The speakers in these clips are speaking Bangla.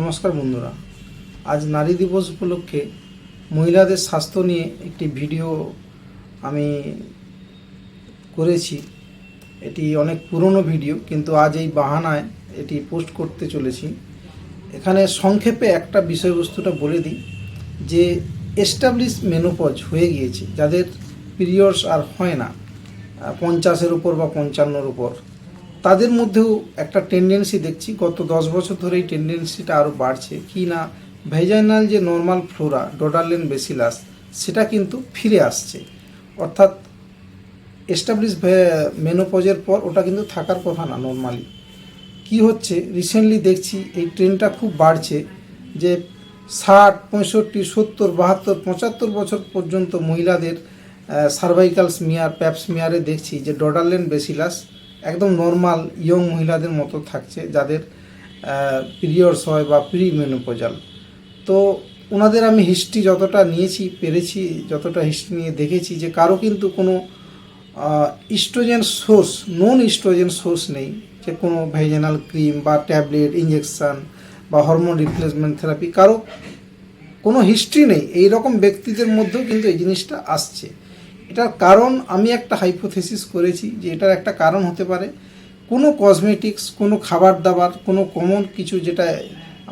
নমস্কার বন্ধুরা। আজ নারী দিবস উপলক্ষে মহিলাদের স্বাস্থ্য নিয়ে একটি ভিডিও আমি করেছি। এটি অনেক পুরনো ভিডিও, কিন্তু আজ এই বাহানায় এটি পোস্ট করতে চলেছি। এখানে সংক্ষেপে একটা বিষয়বস্তুটা বলে দিই, যে এস্টাবলিশ মেনোপজ হয়ে গিয়েছে। যাদের পিরিয়ডস আর হয় না পঞ্চাশের উপর বা পঞ্চান্নর উপর। তাদের মধ্যেও একটা টেন্ডেন্সি দেখছি, গত দশ বছর ধরে এই টেন্ডেন্সিটা আরও বাড়ছে। কি না? ভেজাইনাল যে নর্মাল ফ্লোরা ডোডারলেন বেসিলাস সেটা কিন্তু ফিরে আসছে। অর্থাৎ এস্টাবলিশ মেনোপজের পর ওটা কিন্তু থাকার কথা না নর্মালি কি হচ্ছে? রিসেন্টলি দেখছি এই ট্রেনটা খুব বাড়ছে যে ষাট, পঁয়ষট্টি, সত্তর, বাহাত্তর, পঁচাত্তর বছর পর্যন্ত মহিলাদের সার্ভাইকাল স্মিয়ার প্যাপ স্মিয়ারে দেখছি যে ডোডারলেন বেসিলাস একদম নর্মাল ইয়ং মহিলাদের মতো থাকছে, যাদের পিরিয়ডস হয় বা প্রি মেনোপজাল তো ওনাদের আমি হিস্ট্রি যতটা নিয়েছি, পেরেছি, যতটা হিস্ট্রি নিয়ে দেখেছি যে কারও কিন্তু কোনো estrogen source non estrogen source নেই যে কোনো ভেজেনাল ক্রিম বা ট্যাবলেট ইঞ্জেকশান বা হরমোন রিপ্লেসমেন্ট থেরাপি কারও কোনো হিস্ট্রি নেই। এই রকম ব্যক্তিদের মধ্যেও কিন্তু এই জিনিসটা আসছে। এটার কারণ আমি একটা হাইপোথেসিস করেছি যে এটার একটা কারণ হতে পারে। কোনো কসমেটিক্স কোনো খাবার দাবার, কোনো কমন কিছু যেটা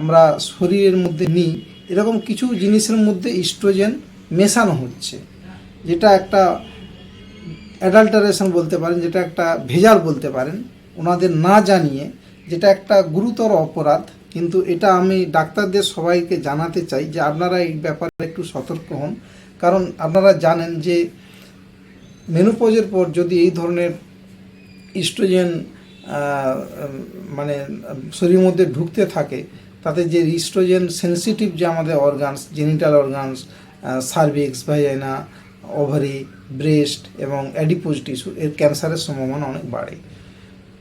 আমরা শরীরের মধ্যে নিই, এরকম কিছু জিনিসের মধ্যে ইস্ট্রোজেন মেশানো হচ্ছে, যেটা একটা অ্যাডাল্টারেশন বলতে পারেন, যেটা একটা ভেজাল বলতে পারেন, ওনাদের না জানিয়ে, যেটা একটা গুরুতর অপরাধ। কিন্তু এটা আমি ডাক্তারদের সবাইকে জানাতে চাই যে আপনারা এই ব্যাপারে একটু সতর্ক হন, কারণ আপনারা জানেন যে মেনোপজের পর যদি এই ধরনের ইস্ট্রোজেন মানে শরীরের মধ্যে ঢুকতে থাকে, তাতে যে ইস্ট্রোজেন সেন্সিটিভ যে আমাদের organs genital organs cervix vagina ovary breast এবং অ্যাডিপোজ টিস্যু এর ক্যান্সারের সম্ভাবনা অনেক বাড়ে।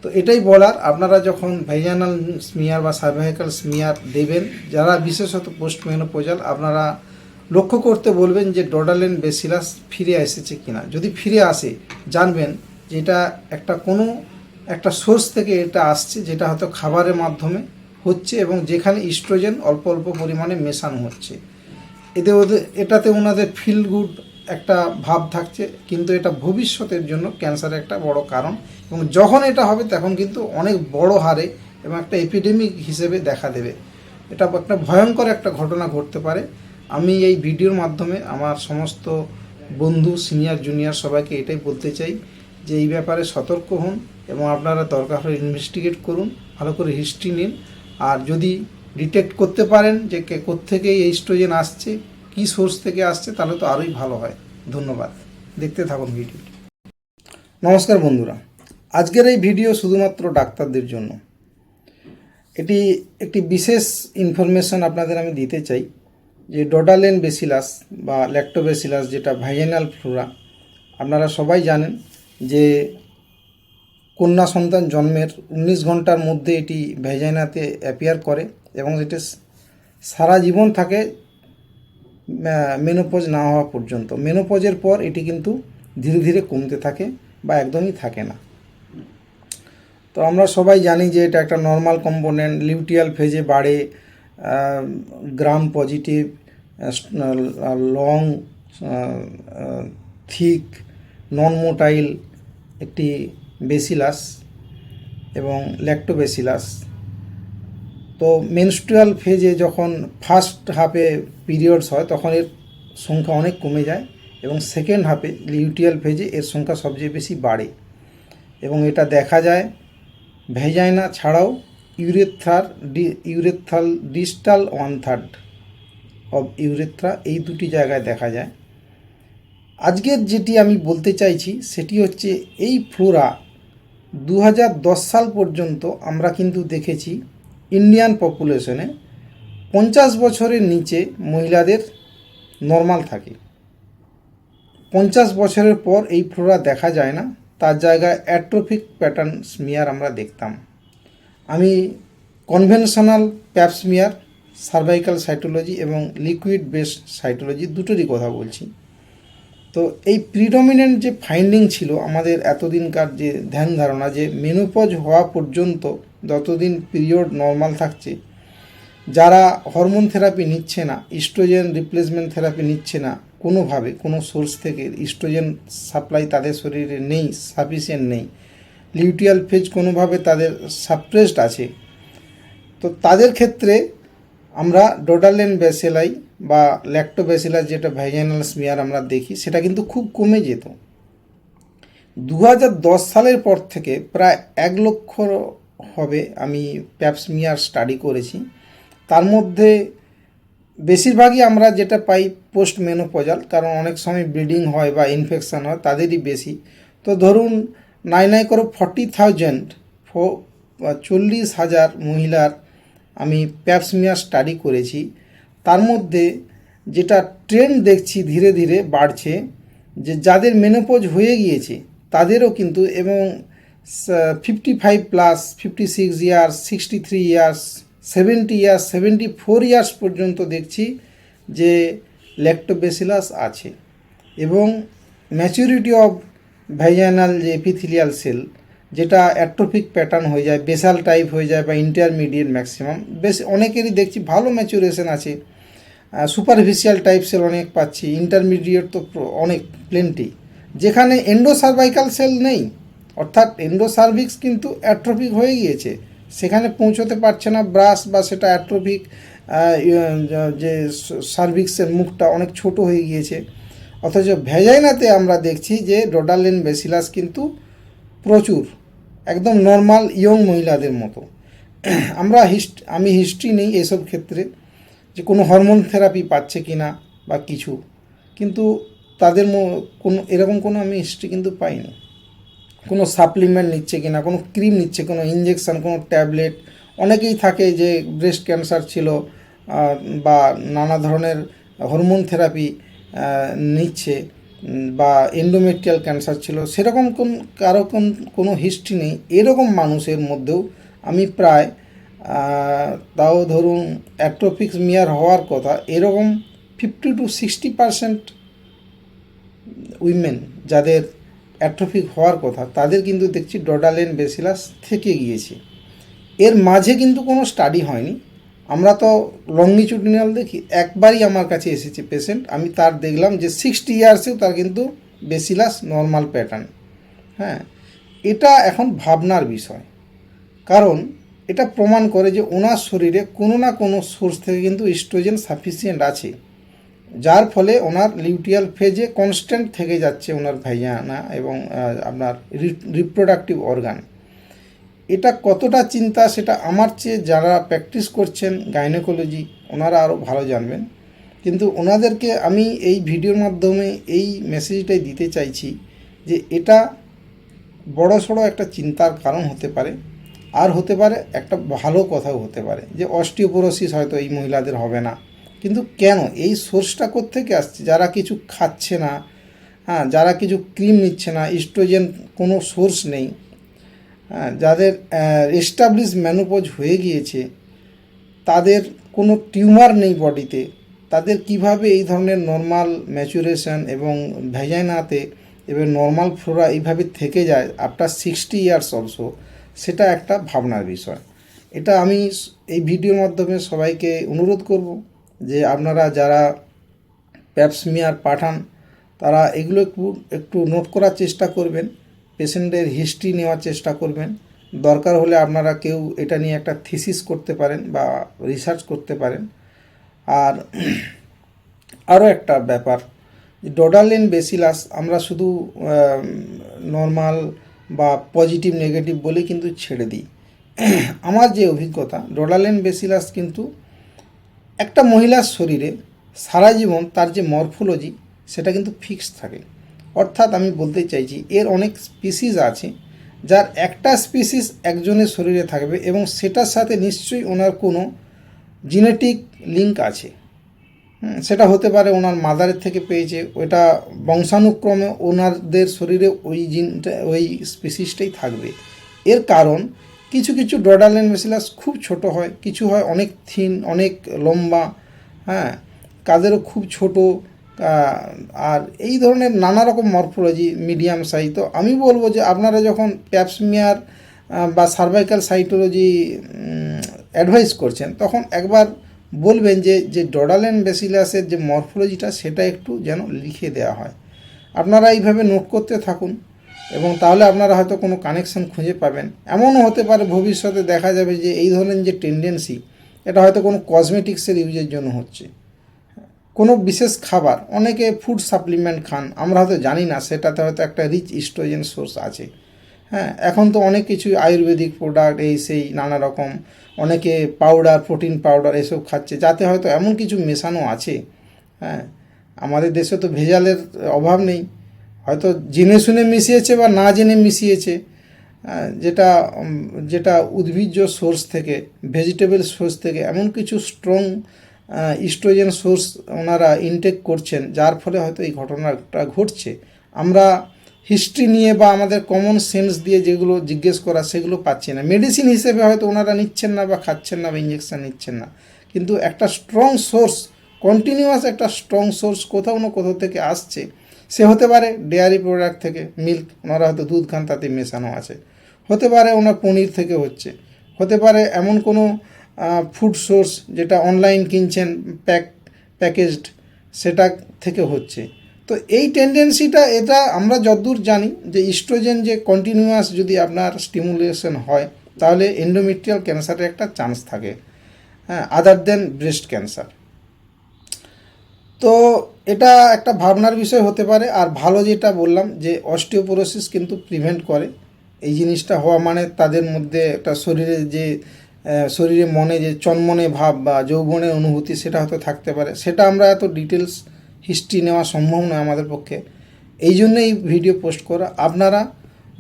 তো এটাই বলার, আপনারা যখন ভেজানাল স্মিয়ার বা সার্ভাইকাল স্মিয়ার দেবেন, যারা বিশেষত পোস্ট মেনোপোজাল আপনারা লক্ষ্য করতে বলবেন যে ডোডালেন বেসিলাস ফিরে এসেছে কিনা। যদি ফিরে আসে, জানবেন যে এটা একটা কোনো একটা সোর্স থেকে এটা আসছে যেটা হয়তো খাবারের মাধ্যমে হচ্ছে এবং যেখানে ইস্ট্রোজেন অল্প অল্প পরিমাণে মেশানো হচ্ছে। এতে ওদের, এটাতে ওনাদের ফিল গুড একটা ভাব থাকছে, কিন্তু এটা ভবিষ্যতের জন্য ক্যান্সারের একটা বড় কারণ এবং যখন এটা হবে তখন কিন্তু অনেক বড় হারে এবং একটা এপিডেমিক হিসেবে দেখা দেবে। এটা একটা ভয়ঙ্কর একটা ঘটনা ঘটতে পারে। আমি এই ভিডিওর মাধ্যমে আমার সমস্ত বন্ধু সিনিয়র জুনিয়র সবাইকে এটাই বলতে চাই যে এই ব্যাপারে সতর্ক হন এবং আপনারা দরকার হলে ইনভেস্টিগেট করুন, ভালো করে হিস্ট্রি নিন। আর যদি ডিটেক্ট করতে পারেন যে কোত্থেকে এই স্টোজেন আসছে, কী সোর্স থেকে আসছে, তাহলে তো আরোই ভালো হয়। ধন্যবাদ। দেখতে থাকুন ভিডিওটি নমস্কার বন্ধুরা। আজকের এই ভিডিও শুধুমাত্র ডাক্তারদের জন্য। এটি একটি বিশেষ ইনফরমেশন আপনাদের আমি দিতে চাই। যে ডোডালেন বেসিলাস বা ল্যাক্টোবেসিলাস, যেটা ভাইজেনাল ফ্লোরা আপনারা সবাই জানেন যে কন্যা সন্তান জন্মের উনিশ ঘণ্টার মধ্যে এটি ভেজাইনাতে অ্যাপিয়ার করে এবং এটি সারা জীবন থাকে মেনোপজ না হওয়া পর্যন্ত। মেনোপজের পর এটি কিন্তু ধীরে ধীরে কমতে থাকে বা একদমই থাকে না। তো আমরা সবাই জানি যে এটা একটা নর্মাল কম্পোনেন্ট লিউটিয়াল ফেজে বাড়ে gram positive long thick non motile একটি বেসিলাস এবং ল্যাক্টোবেসিলাস। তো মেনস্ট্রুয়াল ফেজে যখন ফার্স্ট হাফে পিরিয়ডস হয়, তখন এর সংখ্যা অনেক কমে যায় এবং সেকেন্ড হাফে লিউটিয়াল ফেজে এর সংখ্যা সবচেয়ে বেশি বাড়ে। এবং এটা দেখা যায় ভেজাইনা ছাড়াও ইউরেথার D urethral distal one third of urethra এই দুটি জায়গায় দেখা যায়। আজকের যেটি আমি বলতে চাইছি, সেটি হচ্ছে এই ফ্লোরা দু হাজার দশ সাল পর্যন্ত আমরা কিন্তু দেখেছি ইন্ডিয়ান পপুলেশনে পঞ্চাশ বছরের নিচে মহিলাদের নর্মাল থাকে। পঞ্চাশ বছরের পর এই ফ্লোরা দেখা যায় না, তার জায়গায় অ্যাট্রোফিক প্যাটার্ন স্মিয়ার আমরা দেখতাম। আমি conventional pap smear cervical cytology এবং লিকুইড বেসড সাইটোলজি দুটোরই কথা বলছি। তো এই প্রিডমিনেন্ট যে ফাইন্ডিং ছিল আমাদের এতদিনকার যে ধ্যান ধারণা যে মেনোপজ হওয়া পর্যন্ত যতদিন পিরিয়ড নর্মাল থাকছে, যারা হরমোন থেরাপি নিচ্ছে না ইস্ট্রোজেন রিপ্লেসমেন্ট থেরাপি নিচ্ছে না, কোনোভাবে, কোনো সোর্স থেকে ইস্ট্রোজেন সাপ্লাই তাদের শরীরে নেই সাফিসিয়েন্ট নেই লিউটিয়াল ফেজ কোনোভাবে তাদের সাপ্রেসড আছে, তো তাদের ক্ষেত্রে আমরা ডোডালেন ব্যাসেলাই বা ল্যাক্টোব্যাসিলাস যেটা ভ্যাজাইনাল স্মিয়ার আমরা দেখি, সেটা কিন্তু খুব কমে যেত। দু হাজার দশ সালের পর থেকে প্রায় এক লক্ষ হবে আমি প্যাপসমিয়ার স্টাডি করেছি। তার মধ্যে বেশিরভাগই আমরা যেটা পাই পোস্ট মেনোপজাল কারণ অনেক সময় ব্লিডিং হয় বা ইনফেকশান হয়, তাদেরই বেশি। তো ধরুন নাই নাই করে ফর্টি থাউজেন্ড চল্লিশ হাজার মহিলার আমি প্যাপসমিয়ার স্টাডি করেছি। তার মধ্যে যেটা ট্রেন্ড দেখছি ধীরে ধীরে বাড়ছে, যে যাদের মেনোপোজ হয়ে গিয়েছে, তাদেরও কিন্তু এবং fifty five plus fifty six years sixty three years seventy years seventy four years পর্যন্ত দেখছি যে ল্যাক্টোবেসিলাস আছে। এবং ম্যাচুরিটি অফ ভ্যাজাইনাল যে এপিথিলিয়াল সেল যেটা অ্যাট্রোফিক প্যাটার্ন হয়ে যায় বেসাল টাইপ হয়ে যায় বা ইন্টারমিডিয়েট ম্যাক্সিমাম বেশ অনেকেরই দেখছি ভালো ম্যাচুরেশন আছে। সুপারফিশিয়াল টাইপ সেল অনেক পাচ্ছি ইন্টারমিডিয়েট তো অনেক প্লেনটি যেখানে এন্ডোসার্ভাইকাল সেল নেই, অর্থাৎ এন্ডোসার্ভিক্স কিন্তু অ্যাট্রোফিক হয়ে গিয়েছে। সেখানে পৌঁছতে পারছে না, ব্রাশ বা সেটা অ্যাট্রোফিক যে সার্ভিক্সের মুখটা অনেক ছোট হয়ে গিয়েছে। অথচ ভেজাইনাতে আমরা দেখছি যে ডোডালেন বেসিলাস কিন্তু প্রচুর। একদম নর্মাল ইয়ং মহিলাদের মতো। আমরা হিস্ট আমি হিস্ট্রি নেই এসব ক্ষেত্রে যে কোনো হরমোন থেরাপি পাচ্ছে কি না বা কিছু। কিন্তু তাদের কোনো, এরকম কোনো আমি হিস্ট্রি কিন্তু পাইনি। কোনো সাপ্লিমেন্ট নিচ্ছে কি না কোনো ক্রিম নিচ্ছে, কোনো ইঞ্জেকশন কোনো ট্যাবলেট অনেকেই থাকে যে ব্রেস্ট ক্যান্সার ছিল বা নানা ধরনের হরমোন থেরাপি নিচ্ছে। বা এন্ডোমেট্রিয়াল ক্যান্সার ছিল, সেরকম কোন, কারও কোন, কোনো হিস্ট্রি নেই। এরকম মানুষের মধ্যেও আমি প্রায় তাও ধরুন অ্যাট্রোপিক্স মিয়ার হওয়ার কথা, এরকম fifty two sixty percent women যাদের অ্যাট্রোফিক হওয়ার কথা, তাদের কিন্তু দেখছি ডোডালেন বেসিলাস থেকে গিয়েছে। এর মাঝে কিন্তু কোনো স্টাডি হয়নি। আমরা তো লংনিচুডিনাল দেখি, একবারই আমার কাছে এসেছে পেশেন্ট আমি তার দেখলাম যে সিক্সটি ইয়ার্সেও তার কিন্তু বেসিলাস নর্মাল প্যাটার্ন হ্যাঁ এটা এখন ভাবনার বিষয়। কারণ এটা প্রমাণ করে যে ওনার শরীরে কোনো না কোনো সোর্স থেকে কিন্তু ইস্ট্রোজেন সাফিসিয়েন্ট আছে। যার ফলে ওনার লিউটিয়াল ফেজে কনস্ট্যান্ট থেকে যাচ্ছে ওনার ভাইয়ানা এবং আপনার রিপ্রোডাক্টিভ অর্গান এটা কতটা চিন্তা সেটা আমার চেয়ে যারা প্র্যাকটিস করছেন গাইনোকোলজি ওনারা আরও ভালো জানবেন। কিন্তু ওনাদেরকে আমি এই ভিডিওর মাধ্যমে এই মেসেজটাই দিতে চাইছি যে এটা বড় সড়ো একটা চিন্তার কারণ হতে পারে। আর হতে পারে একটা ভালো কথাও হতে পারে যে অস্টিওপোরোসিস হয়তো এই মহিলাদের হবে না। কিন্তু কেন? এই সোর্সটা কোত্থেকে আসছে? যারা কিছু খাচ্ছে না হ্যাঁ যারা কিছু ক্রিম নিচ্ছে না ইস্ট্রোজেন কোনো সোর্স নেই। হ্যাঁ যাদের এস্টাবলিশ ম্যানোপজ হয়ে গিয়েছে, তাদের কোনো টিউমার নেই বডিতে, তাদের কীভাবে এই ধরনের নর্মাল ম্যাচুরেশন এবং ভেজাইনাতে এবং নর্মাল ফ্লোরা এইভাবে থেকে যায় আফটার সিক্সটি ইয়ার্স অলসো সেটা একটা ভাবনার বিষয়। এটা আমি এই ভিডিওর মাধ্যমে সবাইকে অনুরোধ করব যে আপনারা যারা প্যাপসমিয়ার পাঠান, তারা এগুলো একটু একটু নোট করার চেষ্টা করবেন। পেশেন্টের হিস্ট্রি নেওয়ার চেষ্টা করবেন। দরকার হলে আপনারা কেউ এটা নিয়ে একটা থিসিস করতে পারেন বা রিসার্চ করতে পারেন। আর আরও একটা ব্যাপার, ডোডালেন বেসিলাস আমরা শুধু নর্মাল বা পজিটিভ, নেগেটিভ বলে কিন্তু ছেড়ে দিই। আমার যে অভিজ্ঞতা, ডোডালেন বেসিলাস কিন্তু একটা মহিলার শরীরে সারা জীবন তার যে মরফোলজি, সেটা কিন্তু ফিক্স থাকে। অর্থাৎ আমি বলতে চাইছি, এর অনেক স্পিসিস আছে যার একটা স্পিসিস একজনের শরীরে থাকবে এবং সেটার সাথে নিশ্চয়ই ওনার কোনো জিনেটিক লিঙ্ক আছে। সেটা হতে পারে ওনার মাদারের থেকে পেয়েছে, ওটা বংশানুক্রমে ওনাদের শরীরে ওই জিনটা ওই স্পিসিসটাই থাকবে। এর কারণ, কিছু কিছু ডোডালেন মেসিলাস খুব ছোট হয়, কিছু হয় অনেক থিন অনেক লম্বা হ্যাঁ কাদেরও খুব ছোট আর এই ধরনের নানা রকম মরফোলজি মিডিয়াম সাইজ তো আমি বলব যে আপনারা যখন প্যাপসমিয়ার বা সার্ভাইকাল সাইটোলজি অ্যাডভাইস করছেন, তখন একবার বলবেন যে যে ডোডালেন বেসিলাসের যে মরফোলজিটা সেটা একটু যেন লিখে দেওয়া হয়। আপনারা এইভাবে নোট করতে থাকুন এবং তাহলে আপনারা হয়তো কোনো কানেকশন খুঁজে পাবেন। এমনও হতে পারে ভবিষ্যতে দেখা যাবে যে এই ধরনের যে টেন্ডেন্সি এটা হয়তো কোনো কসমেটিক্সের ইউজের জন্য হচ্ছে। কোনো বিশেষ খাবার অনেকে ফুড সাপ্লিমেন্ট খান আমরা হয়তো জানি না সেটাতে হয়তো একটা রিচ ইস্ট্রোজেন সোর্স আছে। হ্যাঁ এখন তো অনেক কিছু আয়ুর্বেদিক প্রোডাক্ট এই সেই নানা রকম অনেকে পাউডার প্রোটিন পাউডার এসব খাচ্ছে যাতে হয়তো এমন কিছু মেশানো আছে। হ্যাঁ আমাদের দেশে তো ভেজালের অভাব নেই হয়তো জেনে শুনে মিশিয়েছে বা না জেনে মিশিয়েছে আহ, যেটা যেটা উদ্ভিজ্জ সোর্স থেকে ভেজিটেবল সোর্স থেকে এমন কিছু স্ট্রং ইস্ট্রোজেন সোর্স ওনারা ইনটেক করছেন, যার ফলে হয়তো এই ঘটনাটা ঘটছে। আমরা হিস্ট্রি নিয়ে বা আমাদের কমন সেন্স দিয়ে যেগুলো জিজ্ঞেস করা, সেগুলো পাচ্ছি না। মেডিসিন হিসেবে হয়তো ওনারা নিচ্ছেন না বা খাচ্ছেন না বা ইঞ্জেকশান নিচ্ছেন না। কিন্তু একটা স্ট্রং সোর্স কন্টিনিউয়াস একটা স্ট্রং সোর্স কোথাও না কোথাও থেকে আসছে। সে হতে পারে ডেয়ারি প্রোডাক্ট থেকে মিল্ক ওনারা হয়তো দুধ খান, তাতে মেশানো আছে। হতে পারে ওনার পনির থেকে হচ্ছে। হতে পারে এমন কোনো ফুড সোর্স যেটা অনলাইন কিনছেন প্যাক প্যাকেজড সেটা থেকে হচ্ছে। তো এই টেন্ডেন্সিটা এটা আমরা যতদূর জানি যে ইস্ট্রোজেন যে কন্টিনিউয়াস যদি আপনার স্টিমুলেশন হয়, তাহলে এন্ডোমেট্রিয়াল ক্যান্সারের একটা চান্স থাকে। হ্যাঁ আদার দেন ব্রেস্ট ক্যান্সার তো এটা একটা ভাবনার বিষয় হতে পারে। আর ভালো যেটা বললাম যে অস্টিওপোরোসিস কিন্তু প্রিভেন্ট করে। এই জিনিসটা হওয়া মানে তাদের মধ্যে একটা শরীরে যে শরীরে মনে যে চনমনে ভাব বা যৌবনের অনুভূতি সেটা হয়তো থাকতে পারে। সেটা আমরা এত ডিটেলস হিস্ট্রি নেওয়া সম্ভব নয় আমাদের পক্ষে। এই জন্য এই ভিডিও পোস্ট করা। আপনারা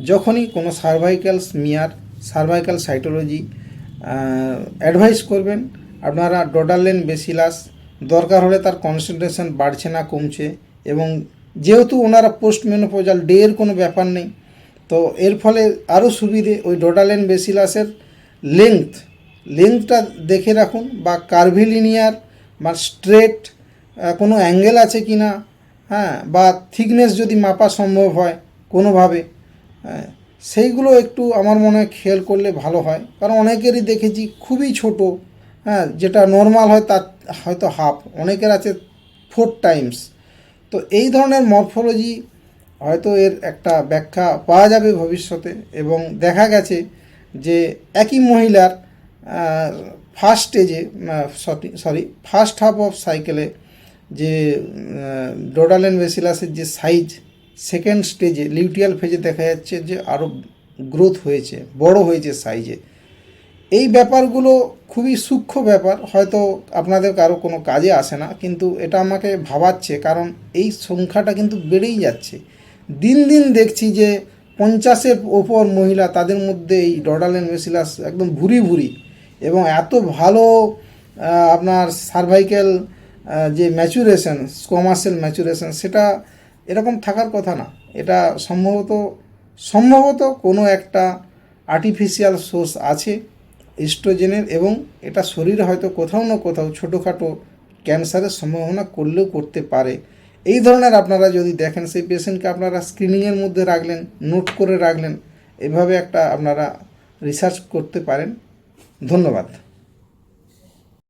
যখনই কোনো cervical smear cervical cytology advice করবেন, আপনারা ডোডারলেন বেসিলাস দরকার হলে তার কনসেন্ট্রেশন বাড়ছে না, কমছে এবং যেহেতু ওনারা পোস্ট মেনোপোজাল ডে এর কোনো ব্যাপার নেই, তো এর ফলে আরও সুবিধে ওই ডোডালেন বেসিলাসের লেংথ লেংথটা দেখে রাখুন বা কার্ভিলিনিয়ার বা স্ট্রেট কোনো অ্যাঙ্গেল আছে কি না হ্যাঁ বা থিকনেস যদি মাপা সম্ভব হয় কোনোভাবে হ্যাঁ, সেইগুলো একটু আমার মনে হয় খেয়াল করলে ভালো হয়। কারণ অনেকেরই দেখেছি খুবই ছোট হ্যাঁ যেটা নর্মাল হয় তার হয়তো হাফ অনেকের আছে ফোর টাইমস তো এই ধরনের মরফোলজি হয়তো এর একটা ব্যাখ্যা পাওয়া যাবে ভবিষ্যতে এবং দেখা গেছে যে একই মহিলার ফার্স্ট স্টেজে সরি ফার্স্ট হাফ অফ সাইকেলে যে ডোডালেন ভেসিলাসের যে সাইজ সেকেন্ড স্টেজে লিউটিয়াল ফেজে দেখা যাচ্ছে যে আরও গ্রোথ হয়েছে, বড় হয়েছে সাইজে এই ব্যাপারগুলো খুবই সূক্ষ্ম ব্যাপার, হয়তো আপনাদের কারও কোনো কাজে আসে না, কিন্তু এটা আমাকে ভাবাচ্ছে, কারণ এই সংখ্যাটা কিন্তু বেড়েই যাচ্ছে। দিন দিন দেখছি যে পঞ্চাশের ওপর মহিলা তাদের মধ্যে এই ডডালেন মেসিলাস একদম ভুরি ভুরি। এবং এত ভালো আপনার সার্ভাইকেল যে ম্যাচুরেশন কমার্শিয়াল ম্যাচুরেশন সেটা এরকম থাকার কথা না। এটা সম্ভবত সম্ভবত কোনো একটা আর্টিফিশিয়াল সোর্স আছে ইস্ট্রোজেনের এবং এটা শরীরে হয়তো কোথাও না কোথাও ছোটোখাটো ক্যান্সারের সম্ভাবনা করলেও করতে পারে। এই ধরনের আপনারা যদি দেখেন, সেই পেশেন্টকে আপনারা স্ক্রিনিংয়ের মধ্যে রাখলেন নোট করে রাখলেন, এভাবে একটা আপনারা রিসার্চ করতে পারেন। ধন্যবাদ।